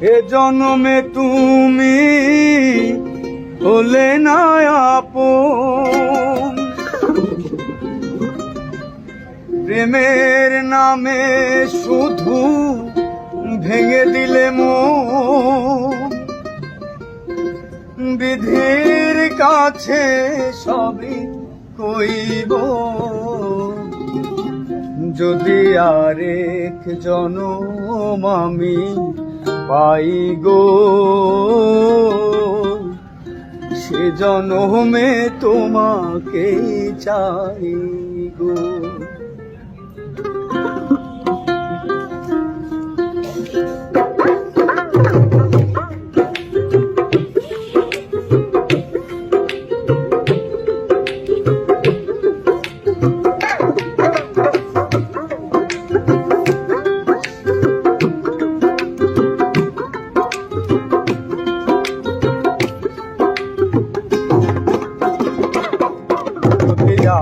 এ জন্মে তুমি হলে না আপন। প্রেমের নামে শুধু ভেঙে দিলে মন। বিধির কাছে সবই কইব। যদি আরেক জনম আমি পাই গো। সে জনমে তোমাকে চাই গো।